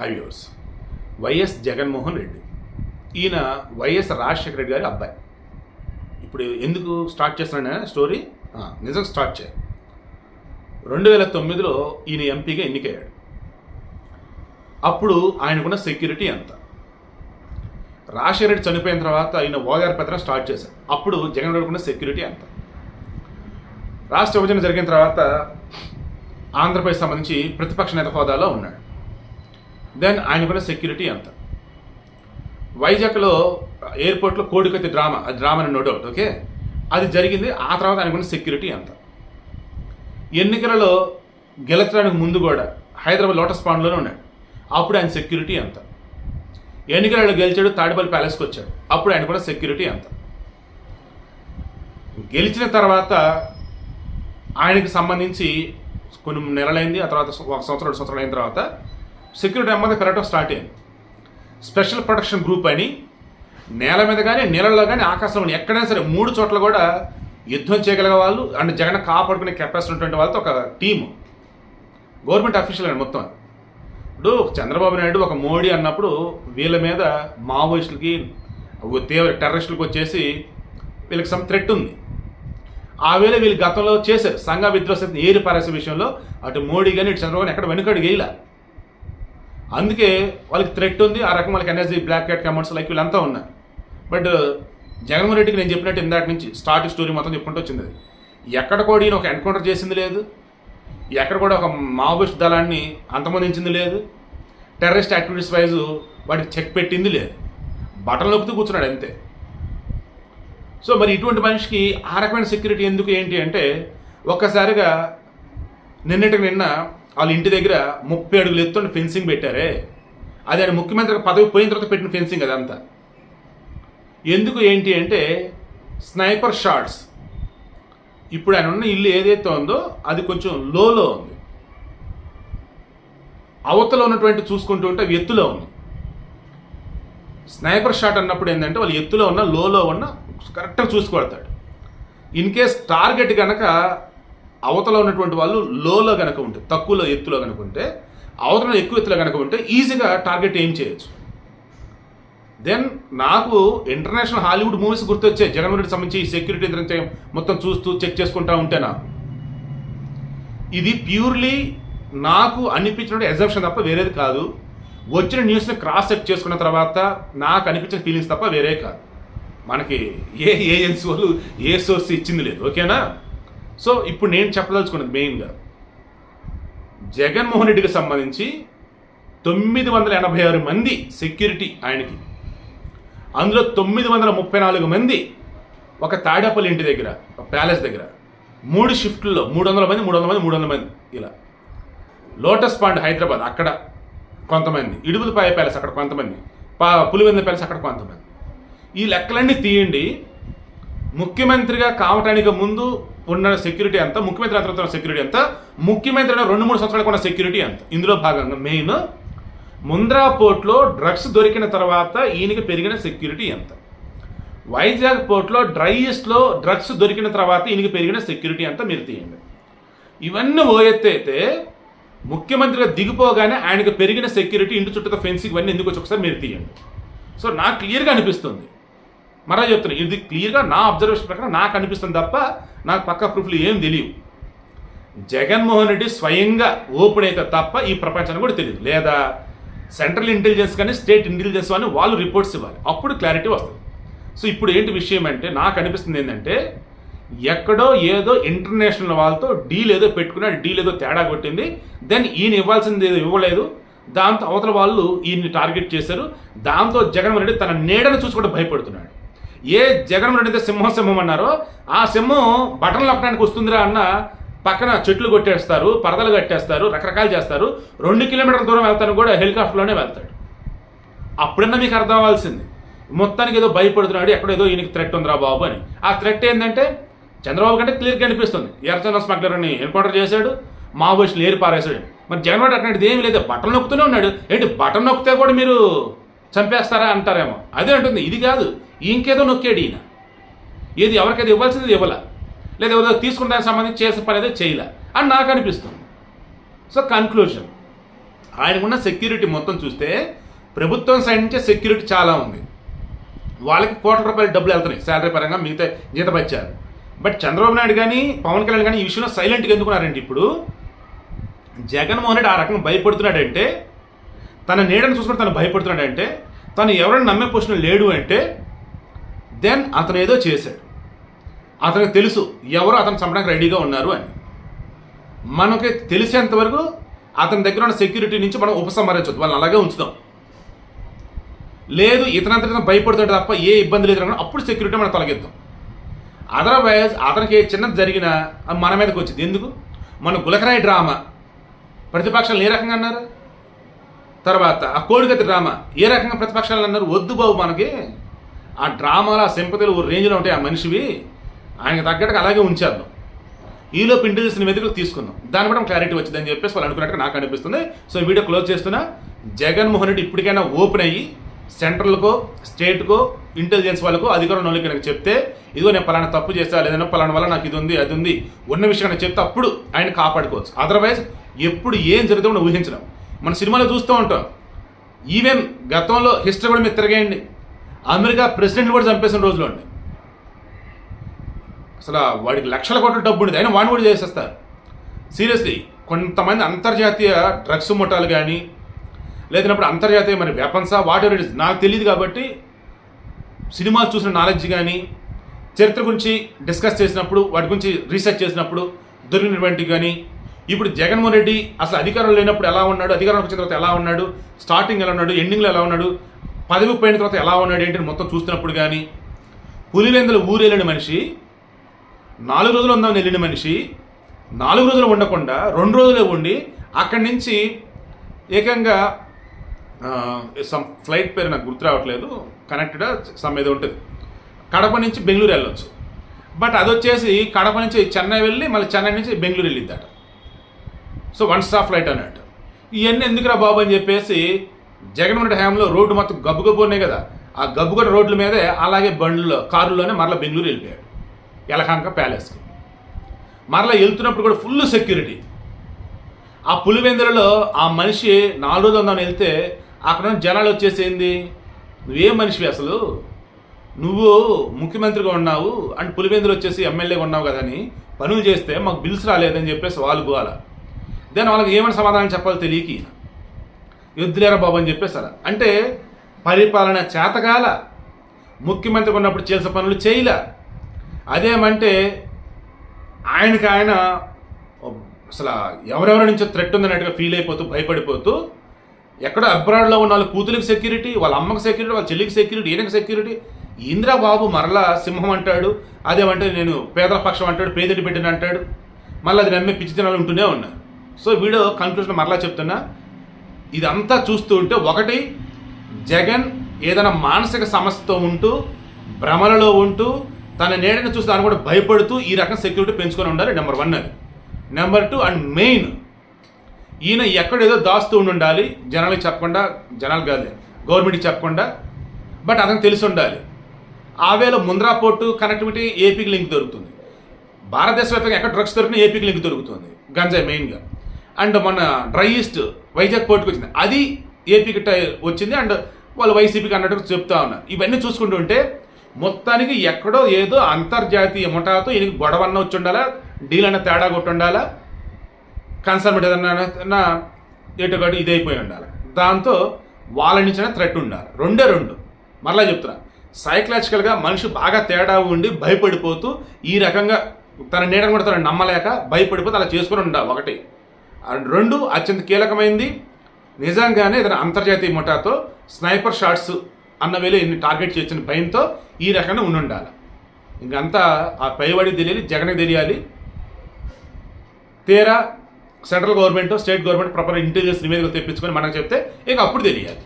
హైవ్యూర్స్ YS Jaganmohan Reddy ఈయన YS Rajasekhara Reddy గారి అబ్బాయి. ఇప్పుడు ఎందుకు స్టార్ట్ చేస్తున్నాను స్టోరీ నిజం స్టార్ట్ చేయాలి. రెండు వేల తొమ్మిదిలో ఈయన ఎంపీగా ఎన్నికయ్యాడు. అప్పుడు ఆయనకున్న సెక్యూరిటీ ఎంత? రాజశేఖర రెడ్డి చనిపోయిన తర్వాత ఆయన ఓదార్ పత్రం స్టార్ట్ చేశారు అప్పుడు జగన్ రెడ్డికున్న సెక్యూరిటీ ఎంత? రాష్ట్ర విభజన జరిగిన తర్వాత ఆంధ్రప్రదేశ్ సంబంధించి ప్రతిపక్ష నేత హోదాలో ఉన్నాడు. దెన్ ఆయనకున్న సెక్యూరిటీ ఎంత వైజాగ్లో ఎయిర్పోర్ట్లో కోడికత్తి డ్రామా అది డ్రామా నో డౌట్ ఓకే? అది జరిగింది ఆ తర్వాత ఆయనకున్న సెక్యూరిటీ ఎంత ఎన్నికలలో గెలచడానికి ముందు కూడా హైదరాబాద్ లోటస్ పాండ్లోనే ఉన్నాడు. అప్పుడు ఆయన సెక్యూరిటీ ఎంత ఎన్నికలలో గెలిచాడు తాడిపల్లి ప్యాలెస్కి వచ్చాడు. అప్పుడు ఆయన కూడా సెక్యూరిటీ ఎంత గెలిచిన తర్వాత ఆయనకి సంబంధించి కొన్ని నెలలైంది ఆ తర్వాత ఒక సంవత్సరం రెండు సంవత్సరాలు అయిన తర్వాత సెక్యూరిటీ అమ్మది కరెక్ట్గా స్టార్ట్ అయింది. స్పెషల్ ప్రొటెక్షన్ గ్రూప్ అని నేల మీద కానీ నీళ్ళలో కానీ ఆకాశంలో ఎక్కడైనా సరే మూడు చోట్ల కూడా యుద్ధం చేయగలిగే వాళ్ళు అండ్ జగన్ కాపాడుకునే కెపాసిటీ ఉన్నటువంటి వాళ్ళతో ఒక టీము గవర్నమెంట్ అఫీషియల్ అండి మొత్తం ఇప్పుడు చంద్రబాబు నాయుడు ఒక మోడీ అన్నప్పుడు వీళ్ళ మీద మావోయిస్టులకి తీవ్ర టెర్రరిస్టులకు వచ్చేసి వీళ్ళకి సమ్ థ్రెట్ ఉంది. ఆ వేళ వీళ్ళు గతంలో చేశారు. సంఘ విద్రోహం ఏరి పారేసే విషయంలో అటు మోడీ కానీ ఇటు చంద్రబాబు ఎక్కడ వెనుకడు గేయలే అందుకే వాళ్ళకి థ్రెట్ ఉంది ఆ రకం వాళ్ళకి energy black cat comments like వీళ్ళంతా ఉన్నారు బట్ uh, జగన్మోహన్ రెడ్డికి నేను చెప్పినట్టు ఇందాక నుంచి స్టార్ట్ స్టోరీ మొత్తం చెప్పుకుంటూ వచ్చింది అది. ఎక్కడ కూడా ఈయన ఒక ఎన్కౌంటర్ చేసింది లేదు. ఎక్కడ కూడా ఒక మావోయిస్ట్ దళాన్ని అంతమొందించింది లేదు. టెర్రరిస్ట్ యాక్టివిటీస్ వైజ్ వాటికి చెక్ పెట్టింది లేదు. బటన్ నొక్కుతూ కూర్చున్నాడు అంతే. సో మరి ఇటువంటి మనిషికి ఆ రకమైన సెక్యూరిటీ ఎందుకు ఏంటి అంటే ఒక్కసారిగా నిన్నటికి నిన్న వాళ్ళ ఇంటి దగ్గర ముప్పై అడుగులు ఎత్తున్న ఫెన్సింగ్ పెట్టారే. అది ఆయన ముఖ్యమంత్రి పదవి పోయిన తర్వాత పెట్టిన ఫెన్సింగ్ అదంతా. ఎందుకు ఏంటి అంటే స్నైపర్ షాట్స్ ఇప్పుడు ఆయన ఉన్న ఇల్లు ఏదైతే ఉందో అది కొంచెం లోలో ఉంది. అవతల ఉన్నటువంటి చూసుకుంటూ ఉంటే అవి ఎత్తులో ఉంది. స్నైపర్ షాట్ అన్నప్పుడు ఏంటంటే వాళ్ళు ఎత్తులో ఉన్న లోలో ఉన్న కరెక్ట్గా చూసుకొడతాడు ఇన్ కేస్ టార్గెట్ కనుక అవతల ఉన్నటువంటి వాళ్ళు లోలో కనుక ఉంటే తక్కువలో ఎత్తులో కనుక ఉంటే అవతల ఎక్కువ ఎత్తులో కనుక ఉంటే ఈజీగా టార్గెట్ ఏం చేయొచ్చు? దెన్ నాకు ఇంటర్నేషనల్ హాలీవుడ్ మూవీస్ గుర్తొచ్చే జగన్మోహన్ రెడ్డి సంబంధించి సెక్యూరిటీ మొత్తం చూస్తూ చెక్ చేసుకుంటా ఉంటే నాకు. ఇది ప్యూర్లీ నాకు అనిపించిన ఎగ్జామ్షన్ తప్ప వేరేది కాదు. వచ్చిన న్యూస్ని క్రాస్ చెక్ చేసుకున్న తర్వాత నాకు అనిపించిన ఫీలింగ్స్ తప్ప వేరే కాదు. మనకి ఏ ఏజెన్సీ వాళ్ళు ఏ సోర్స్ ఇచ్చింది లేదు. ఓకేనా? సో ఇప్పుడు నేను చెప్పదలుచుకున్నది మెయిన్గా. జగన్మోహన్ రెడ్డికి సంబంధించి తొమ్మిది వందల ఎనభై ఆరు మంది సెక్యూరిటీ ఆయనకి. అందులో తొమ్మిది వందల ముప్పై నాలుగు మంది ఒక తాడేపల్లి ఇంటి దగ్గర ఒక ప్యాలెస్ దగ్గర. మూడు షిఫ్ట్లో మూడు వందల మంది మూడు వందల మంది మూడు వందల మంది ఇలా. లోటస్ పాండ్ హైదరాబాద్ అక్కడ కొంతమంది. ఇడుపులపాయ ప్యాలెస్ అక్కడ కొంతమంది. పా పులివెందుల ప్యాలెస్ అక్కడ కొంతమంది. ఈ లెక్కలన్నీ తీయండి. ముఖ్యమంత్రిగా కావటానికి ముందు ఉన్న సెక్యూరిటీ ఎంత ముఖ్యమంత్రి అంతర్గత సెక్యూరిటీ ఎంత ముఖ్యమంత్రి రెండు మూడు సంవత్సరాలకు ఉన్న సెక్యూరిటీ ఎంత ఇందులో భాగంగా మెయిన్ ముంద్రా పోర్ట్లో డ్రగ్స్ దొరికిన తర్వాత ఈయనకి పెరిగిన సెక్యూరిటీ ఎంత వైజాగ్ పోర్ట్లో డ్రైయెస్ట్లో డ్రగ్స్ దొరికిన తర్వాత ఈయనకి పెరిగిన సెక్యూరిటీ అంతా మీరు తీయండి. ఇవన్నీ ఓ అయితే ముఖ్యమంత్రిగా దిగిపోగానే ఆయనకు పెరిగిన సెక్యూరిటీ ఇంటి చుట్టూ ఫెన్సింగ్ ఇవన్నీ ఎందుకు వచ్చి ఒకసారి మీరు తీయండి. సో నాకు క్లియర్గా అనిపిస్తుంది. మరో చెప్తున్నాను ఇది క్లియర్గా నా అబ్జర్వేషన్ ప్రకారం నాకు అనిపిస్తుంది తప్ప నాకు పక్క ప్రూఫ్లు ఏం తెలియవు. జగన్మోహన్ రెడ్డి స్వయంగా ఓపెన్ అయితే తప్ప ఈ ప్రపంచానికి కూడా తెలియదు. లేదా సెంట్రల్ ఇంటెలిజెన్స్ కానీ స్టేట్ ఇంటెలిజెన్స్ అని వాళ్ళు రిపోర్ట్స్ ఇవ్వాలి. అప్పుడు క్లారిటీ వస్తుంది. సో ఇప్పుడు ఏంటి విషయం అంటే నాకు అనిపిస్తుంది ఏంటంటే ఎక్కడో ఏదో ఇంటర్నేషనల్ వాళ్ళతో డీల్ ఏదో పెట్టుకున్నాడు డీల్ ఏదో తేడా కొట్టింది దెన్ ఈయన ఇవ్వాల్సింది ఏదో ఇవ్వలేదు. దాంతో అవతల వాళ్ళు ఈయన్ని టార్గెట్ చేశారు. దాంతో జగన్మోహన్ రెడ్డి తన నీడను చూసి కూడా భయపడుతున్నాడు. ఏ జగన్మోహన్ రెడ్డి అయితే సింహం సింహం అన్నారో ఆ సింహం బటన్ లొక్కడానికి వస్తుందిరా అన్న పక్కన చెట్లు కొట్టేస్తారు పరదలు కట్టేస్తారు రకరకాలు చేస్తారు. రెండు కిలోమీటర్ల దూరం వెళ్తాను కూడా హెలికాప్టర్లోనే వెళ్తాడు. అప్పుడన్నా మీకు అర్థం అవ్వాల్సింది. మొత్తానికి ఏదో భయపడుతున్నాడు ఎక్కడో ఏదో ఈయనకి థ్రెట్ ఉందిరా బాబు అని. ఆ థ్రెట్ ఏంటంటే చంద్రబాబు కంటే క్లియర్గా అనిపిస్తుంది. ఎర్రచంద్ర స్మగ్లర్ని ఎన్కౌంటర్ చేశాడు మావోయిస్టులు ఏరి పారేశాడు. మరి జగన్మోహన్ అట్లాంటిది ఏమీ లేదు. బటన్ నొక్కుతూనే ఉన్నాడు. ఏంటి బటన్ నొక్కితే కూడా మీరు చంపేస్తారా అంటారేమో. అదే అంటుంది. ఇది కాదు. ఇంకేదో నొక్కాడు ఈయన. ఏది ఎవరికైతే ఇవ్వాల్సింది ఇవ్వాల. లేదా ఎవరిదో తీసుకున్న సంబంధించి చేసే పని అయితే చేయలే. అని నాకు అనిపిస్తుంది. సో కన్క్లూజన్ ఆయనకున్న సెక్యూరిటీ మొత్తం చూస్తే ప్రభుత్వం సైడ్ నుంచే సెక్యూరిటీ చాలా ఉంది. వాళ్ళకి కోట్ల రూపాయల డబ్బులు వెళ్తున్నాయి శాలరీ పరంగా మిగతా జీతపచ్చారు బట్ చంద్రబాబు నాయుడు కానీ పవన్ కళ్యాణ్ కానీ ఈ విషయంలో సైలెంట్గా ఎందుకున్నారండి ఇప్పుడు జగన్మోహన్ రెడ్డి ఆ రకంగా భయపడుతున్నాడంటే తన నీడను చూసుకుని తను భయపడుతున్నాడంటే తను ఎవరైనా నమ్మే పొజిషన్ లేడు అంటే దెన్ అతను ఏదో చేశాడు. అతనికి తెలుసు ఎవరు అతను చంపడానికి రెడీగా ఉన్నారు అని. మనకి తెలిసేంత వరకు అతని దగ్గర ఉన్న సెక్యూరిటీ నుంచి మనం ఉపసంహరించొద్దు వాళ్ళని అలాగే ఉంచుదాం. లేదు ఇతనంత భయపడుతుంటే తప్ప ఏ ఇబ్బంది లేదు అనుకున్నా అప్పుడు సెక్యూరిటీ మనం తొలగిద్దాం. అదర్వైజ్ అతనికి చిన్నది జరిగినా అది మన మీదకి వచ్చింది. ఎందుకు? మన గులకరాయి డ్రామా. ప్రతిపక్షాలు ఏ రకంగా అన్నారు? తర్వాత ఆ కోడిగతి డ్రామా. ఏ రకంగా ప్రతిపక్షాలు అన్నారు? వద్దు బాబు మనకి. ఆ డ్రామాలో ఆ సింపతిలు ఓ రేంజ్లో ఉంటాయి ఆ మనిషివి. ఆయనకు తగ్గట్టుగా అలాగే ఉంచేద్దాం. ఈలోపు ఇంటెలిజెన్స్ వెతుకులు తీసుకుందాం. దాని కూడా క్లారిటీ వచ్చిందని చెప్పేసి వాళ్ళు అనుకున్నట్టుగా నాకు అనిపిస్తుంది. సో వీడియో క్లోజ్ చేస్తున్నా. జగన్మోహన్ రెడ్డి ఇప్పటికైనా ఓపెన్ అయ్యి సెంట్రల్కో స్టేట్కో ఇంటెలిజెన్స్ వాళ్ళకు అధికారం వాళ్ళకి నాకు చెప్తే ఇదిగో నేను పలానా తప్పు చేస్తా లేదన్నా పలానా వల్ల నాకు ఇది ఉంది అది ఉంది ఉన్న విషయం నాకు చెప్తే అప్పుడు ఆయన కాపాడుకోవచ్చు. అదర్వైజ్ ఎప్పుడు ఏం జరుగుతుందో ఊహించడం మన సినిమాలో చూస్తూ ఉంటాం. ఈవెన్ గతంలో హిస్టరీ కూడా మీరు తిరగేయండి. అమెరికా ప్రెసిడెంట్ కూడా చంపేసిన రోజులు అండి అసలు వాడికి లక్షల కోట్ల డబ్బు ఉండేది. అయినా వాడిని కూడా చేసేస్తారు. సీరియస్లీ కొంతమంది అంతర్జాతీయ డ్రగ్స్ ముఠాలు కానీ లేదన్నప్పుడు అంతర్జాతీయ మరి వెపన్సా వాట్ ఎవర్ ఇట్ ఇస్ నాకు తెలియదు కాబట్టి సినిమాలు చూసిన నాలెడ్జ్ కానీ చరిత్ర గురించి డిస్కస్ చేసినప్పుడు వాటి గురించి రీసెర్చ్ చేసినప్పుడు దొరికినటువంటి కానీ ఇప్పుడు జగన్మోహన్ రెడ్డి అసలు అధికారం లేనప్పుడు ఎలా ఉన్నాడు అధికారం వచ్చిన తర్వాత ఎలా ఉన్నాడు స్టార్టింగ్ ఎలా ఉన్నాడు ఎండింగ్లో ఎలా ఉన్నాడు పదవి పోయిన తర్వాత ఎలా ఉన్నాడు ఏంటి మొత్తం చూస్తున్నప్పుడు కానీ పులిలేకలు ఊరు వెళ్ళిన మనిషి నాలుగు రోజులు ఉందామని వెళ్ళిన మనిషి నాలుగు రోజులు ఉండకుండా రెండు రోజులే ఉండి అక్కడి నుంచి ఏకంగా సమ్ ఫ్లైట్ పేరు నాకు గుర్తు రావట్లేదు కనెక్టెడ్ సమ్ ఏదో ఉంటుంది. కడప నుంచి బెంగళూరు వెళ్ళొచ్చు. బట్ అది వచ్చేసి కడప నుంచి చెన్నై వెళ్ళి మళ్ళీ చెన్నై నుంచి బెంగళూరు వెళ్ళిద్దట. సో వన్ స్టాప్ ఫ్లైట్ అన్నట్టు. ఇవన్నీ ఎందుకురా బాబు అని చెప్పేసి జగన్మోహన్ రెడ్డి హయాంలో రోడ్డు మొత్తం గబ్బు గబ్బు ఉన్నాయి కదా. ఆ గబ్బుగడ్డ రోడ్ల మీదే అలాగే బండ్లో కారులోనే మరలా బెంగళూరు వెళ్ళిపోయాడు. యలకాంక ప్యాలెస్కి. మరలా వెళ్తున్నప్పుడు కూడా ఫుల్ సెక్యూరిటీ. ఆ పులివెందులలో ఆ మనిషి నాలుగు రోజులు ఉందని వెళ్తే అక్కడ జనాలు వచ్చేసేంది నువ్వేం మనిషివి అసలు? నువ్వు ముఖ్యమంత్రిగా ఉన్నావు అండ్ పులివెందులు వచ్చేసి ఎమ్మెల్యేగా ఉన్నావు కదా అని పనులు చేస్తే మాకు బిల్స్ రాలేదని చెప్పేసి వాళ్ళు గోల. దాని వాళ్ళకి ఏమైనా సమాధానం చెప్పాలో తెలియక యుద్ధలేరా బాబు అని చెప్పేసారు అంటే పరిపాలన చేతగాల ముఖ్యమంత్రి ఉన్నప్పుడు చేసే పనులు చేయలే. అదేమంటే ఆయనకి ఆయన అసలు ఎవరెవరి నుంచో థ్రెట్ ఉందన్నట్టుగా ఫీల్ అయిపోతూ భయపడిపోతూ ఎక్కడో అబ్రాడ్లో ఉన్న వాళ్ళ కూతురికి సెక్యూరిటీ వాళ్ళ అమ్మకి సెక్యూరిటీ వాళ్ళ చెల్లికి సెక్యూరిటీ ఈయనకి సెక్యూరిటీ ఇందిరా బాబు మరలా సింహం అంటాడు అదేమంటే నేను పేదల పక్షం అంటాడు పేదటి బిడ్డని అంటాడు. మళ్ళీ అది నమ్మే పిచ్చి జనాలు ఉంటూనే ఉన్నారు. సో వీడియో కన్క్లూషన్ మరలా చెప్తున్నా ఇదంతా చూస్తూ ఉంటే ఒకటి జగన్ ఏదైనా మానసిక సమస్యతో ఉంటూ భ్రమలలో ఉంటూ తన నీడని చూసి దాన్ని కూడా భయపడుతూ ఈ రకం సెక్యూరిటీ పెంచుకొని ఉండాలి నెంబర్ వన్ అది. నెంబర్ టూ అండ్ మెయిన్ ఈయన ఎక్కడేదో దాస్తూ ఉండి ఉండాలి జనాలకు చెప్పకుండా జనాలు కాదు గవర్నమెంట్కి చెప్పకుండా బట్ అతనికి తెలిసి ఉండాలి. ఆవేలో ముంద్రా పోర్టు కనెక్టివిటీ ఏపీకి లింక్ దొరుకుతుంది. భారతదేశ వ్యాప్తంగా ఎక్కడ డ్రగ్స్ దొరికినా ఏపీకి లింక్ దొరుకుతుంది గంజాయి మెయిన్గా అండ్ మన డ్రై ఈస్ట్ వైజాగ్ పోర్టుకి వచ్చింది. అది ఏపీకి టై- వచ్చింది అండ్ వాళ్ళు వైసీపీకి అన్నట్టు చెప్తా ఉన్నారు. ఇవన్నీ చూసుకుంటూ ఉంటే మొత్తానికి ఎక్కడో ఏదో అంతర్జాతీయ ముఠాతో ఈయనకి గొడవ అన్న వచ్చి ఉండాలా డీల్ అన్న తేడా కొట్టి ఉండాలా కన్సల్మెంట్ ఏదన్నా ఎటుగడు ఇదైపోయి ఉండాలి. దాంతో వాళ్ళ నుంచిన థ్రెట్ ఉండాలి. రెండే రెండు. మరలా చెప్తున్నా. సైకలాజికల్గా మనిషి బాగా తేడా ఉండి భయపడిపోతూ ఈ రకంగా తన నీడను కూడా తను నమ్మలేక భయపడిపోతే అలా చేసుకుని ఉండాలి ఒకటి. రెండు అత్యంత కీలకమైంది. నిజంగానే ఇతను అంతర్జాతీయ ముఠాతో స్నైపర్ షాట్స్ అన్న వేళ ఇన్ని టార్గెట్ చేసిన భయంతో ఈ రకంగా ఉండి ఉండాలి ఇంకంతా ఆ పైవాడికి తెలియాలి జగన్కి తెలియాలి. తీరా central government state government proper intelligence నివేదికలు తెప్పించుకొని మనకు చెప్తే ఇక అప్పుడు తెలియాలి.